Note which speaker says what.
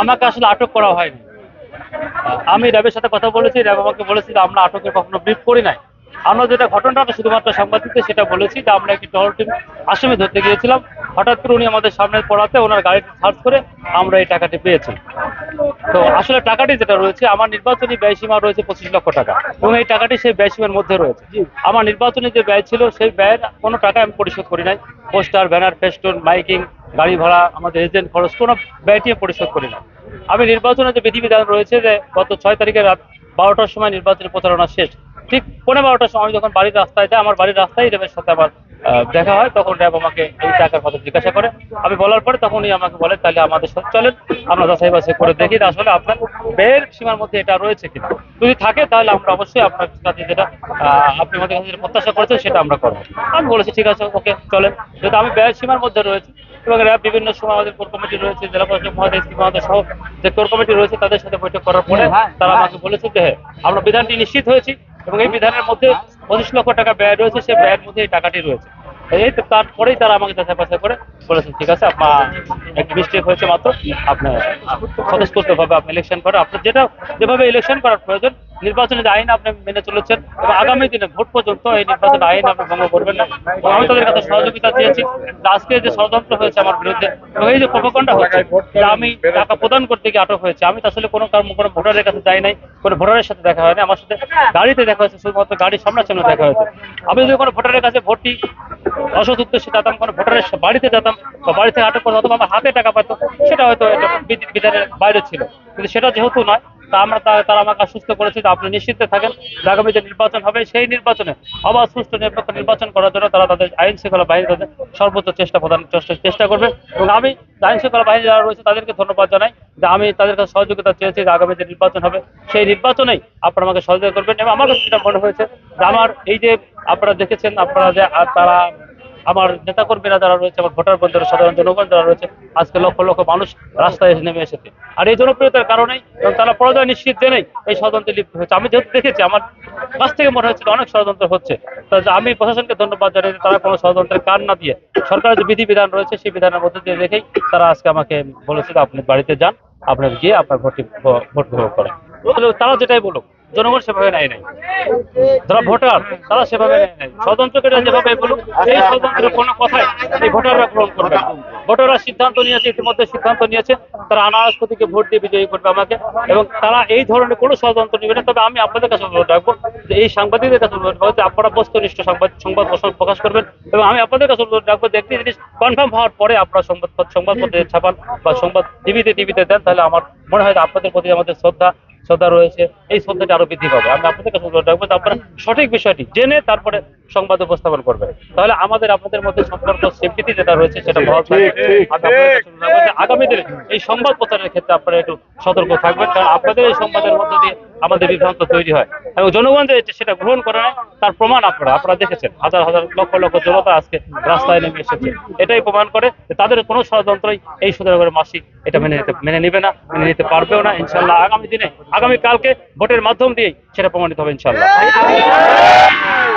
Speaker 1: আমাকে আসলে আটক করা হয়নি। আমি র্যাবের সাথে কথা বলেছি র্যাব আমাকে বলেছে যে আমরা আটকের কখনো ব্রিফ করি নাই। আমরা যেটা ঘটনাটা শুধুমাত্র সাংবাদিকদের সেটা বলেছি, যে আমরা একটি টহল টিম আসামি ধরতে গিয়েছিলাম। হঠাৎ করে উনি আমাদের সামনে পড়াতে ওনার গাড়িটি সার্চ করে আমরা এই টাকাটি পেয়েছি। তো আসলে টাকাটি যেটা রয়েছে, আমার নির্বাচনী ব্যয়সীমা রয়েছে পঁচিশ লক্ষ টাকা এবং এই টাকাটি সেই ব্যয়সীমার মধ্যে রয়েছে। আমার নির্বাচনী যে ব্যয় ছিল, সেই ব্যয়ের কোনো টাকা আমি পরিশোধ করি নাই। পোস্টার, ব্যানার, ফেস্টুন, মাইকিং, গাড়ি ভাড়া, আমাদের এজেন্ট খরচ, কোনো ব্যয়টি আমি পরিশোধ করি না আমি নির্বাচনে যে বিধিবিধান রয়েছে যে গত ছয় তারিখে রাত বারোটার সময় নির্বাচনী প্রচারণা শেষ ঠিক পনেরো বারোটার সময় আমি যখন বাড়ির রাস্তায় যাই আমার বাড়ির রাস্তায় র্যাবের সাথে আবার দেখা হয় তখন র্যাব আমাকে এই টাকার কথা জিজ্ঞাসা করে। আমি বলার পরে তখনই আমাকে বলে তাহলে আমাদের সাথে চলেন আমরা যাচাই বাছাই করে দেখি আসলে আপনার ব্যয়ের সীমার মধ্যে এটা রয়েছে কিনা। যদি থাকে তাহলে আমরা অবশ্যই আপনার কাছে যেটা আপনি আমাদের কাছে যেটা প্রত্যাশা করেছেন সেটা আমরা করব। আমি বলেছি ঠিক আছে ওকে চলেন। যেহেতু আমি ব্যয়ের সীমার মধ্যে রয়েছে এবং র্যাব বিভিন্ন সময় আমাদের কোর কমিটি রয়েছে জেলা প্রশাসক মহাদেশ মহাদেশ সহ যে কোর কমিটি রয়েছে তাদের সাথে বৈঠক করার পরে তারা আমাকে বলেছে যে হ্যাঁ আমরা বিধানটি নিশ্চিত হয়েছি এবং এই বিধানের মধ্যে পঁচিশ লক্ষ টাকা ব্যয় রয়েছে, সেই ব্যয়ের মধ্যে এই টাকাটি রয়েছে। এই তো তারপরেই তারা আমাকে যাচাই বাছাই করে বলেছেন ঠিক আছে আপনার একটি মিস্টেক হয়েছে মাত্র, আপনার স্বতঃস্ফূর্তভাবে আপনি ইলেকশন করেন। আপনার যেটা, যেভাবে ইলেকশন করার প্রয়োজন নির্বাচনের আইন আপনি মেনে চলেছেন এবং আগামী দিনে ভোট পর্যন্ত এই নির্বাচন আইন আপনি ভঙ্গ করবেন না। এবং আমি তাদের কাছে সহযোগিতা চেয়েছি আজকে যে ষড়যন্ত্র হয়েছে আমার বিরুদ্ধে এবং এই যে প্রভাকণ্ডা হচ্ছে, যে আমি টাকা প্রদান করতে গিয়ে আটক হয়েছে, আমি আসলে কোনো কারণ, কোনো ভোটারের কাছে যাই নাই, কোনো ভোটারের সাথে দেখা হয়নি, আমার সাথে গাড়িতে দেখা হয়েছে, শুধুমাত্র গাড়ির সামনাসামনি দেখা হয়েছে। আমি যদি কোনো ভোটারের কাছে ভোটটি অসৎ উদ্দেশ্যে যেতাম, কোনো ভোটারের বাড়িতে যেতাম বা বাড়ি থেকে আটক করতাম, অথবা আমার হাতে টাকা পেতো সেটা হয়তো বিধানের বাইরে ছিল। কিন্তু সেটা যেহেতু নয় তা আমরা তারা আমাকে আশ্বস্ত করেছে যে আপনি নিশ্চিন্তে থাকেন। আগামী যে নির্বাচন হবে, সেই নির্বাচনে অবাধ সুষ্ঠু নিরপেক্ষ নির্বাচন করার জন্য তারা তাদের আইন শৃঙ্খলা বাহিনী তাদের সর্বোচ্চ চেষ্টা প্রদান চেষ্টা- করবে। এবং আমি আইন শৃঙ্খলা বাহিনী যারা রয়েছে, তাদেরকে ধন্যবাদ জানাই যে আমি তাদের কাছে সহযোগিতা চেয়েছি যে আগামী যে নির্বাচন হবে, সেই নির্বাচনেই আপনারা আমাকে সহযোগিতা করবেন। এবং আমার কাছে যেটা মনে হয়েছে যে আমার এই যে আপনারা দেখেছেন, আপনারা যে তারা আমার নেতাকর্মীরা যারা রয়েছে, আমার ভোটার বন্ধুরা, সাধারণ জনগণ যারা রয়েছে, আজকে লক্ষ লক্ষ মানুষ রাস্তায় এসে নেমে এসেছে। আর এই জনপ্রিয়তার কারণেই এবং তারা পরাজয় নিশ্চিত জেনেই এই ষড়যন্ত্রে লিপ্ত হয়েছে। আমি যেহেতু দেখেছি, আমার কাছ থেকে মনে হচ্ছে অনেক ষড়যন্ত্র হচ্ছে। আমি প্রশাসনকে ধন্যবাদ জানাই তারা কোনো ষড়যন্ত্রের কান না দিয়ে সরকারের যে বিধিবিধান রয়েছে, সেই বিধানের মধ্যে দিয়ে দেখেই তারা আজকে আমাকে বলেছে আপনি বাড়িতে যান, আপনার গিয়ে আপনার ভোট ভোট গ্রহণ করেন। তারা যেটাই বলুক জনগণ সেভাবে নেয় নাই। যারা ভোটার, তারা সেভাবে নেয় নাই। স্বতন্ত্রকারীরা যেভাবে বলুক, এই স্বতন্ত্রের কোনো কথাই এই ভোটাররা গ্রহণ করবে ভোটাররা সিদ্ধান্ত নিয়েছে, ইতিমধ্যে সিদ্ধান্ত নিয়েছে, তারা আনারস প্রতীকে ভোট দিয়ে বিজয়ী করবে আমাকে, এবং তারা এই ধরনের কোনো ষড়যন্ত্র নেবে না। তবে আমি আপনাদের কাছে অনুরোধ রাখব যে এই সাংবাদিকদের কাছে অনুরোধ রাখব যে আপনারা বস্তুনিষ্ঠ সংবাদ সংবাদ প্রকাশ করবেন, এবং আমি আপনাদের কাছে অনুরোধ রাখব যে একটি জিনিস কনফার্ম হওয়ার পরে আপনারা সংবাদ, সংবাদপত্রে ছাপান বা সংবাদ টিভিতে টিভিতে দেন, তাহলে আমার মনে হয় আপনাদের প্রতি আমাদের শ্রদ্ধা শ্রদ্ধা রয়েছে এই শ্রদ্ধাটি আরও বৃদ্ধি পাবে। আমি আপনাদের কাছে অনুরোধ রাখব আপনারা সঠিক বিষয়টি জেনে তারপরে সংবাদ উপস্থাপন করবেন। তাহলে আমাদের আপনাদের মধ্যে সম্পর্ক সেফটি যেটা রয়েছে সেটা বহাল আগামী দিনে এই সংবাদ প্রচারের ক্ষেত্রে আপনারা একটু সতর্ক থাকবেন কারণ আপনাদের এই সংবাদের মধ্য দিয়ে আমাদের বিভ্রান্ত তৈরি হয়। এবং জনগণ যে সেটা গ্রহণ করে নেয় তার প্রমাণ আপনারা আপনারা দেখেছেন। হাজার হাজার লক্ষ লক্ষ জনতা আজকে রাস্তায় নেমে এসেছে। এটাই প্রমাণ করে যে তাদের কোনো ষড়যন্ত্রই এই সুন্দরগড়ের মাসি এটা মেনে নিতে মেনে নিবে না মেনে নিতে পারবেও না। ইনশাল্লাহ আগামী দিনে আগামী কালকে ভোটের মাধ্যম দিয়ে সেটা প্রমাণিত হবে ইনশাল্লাহ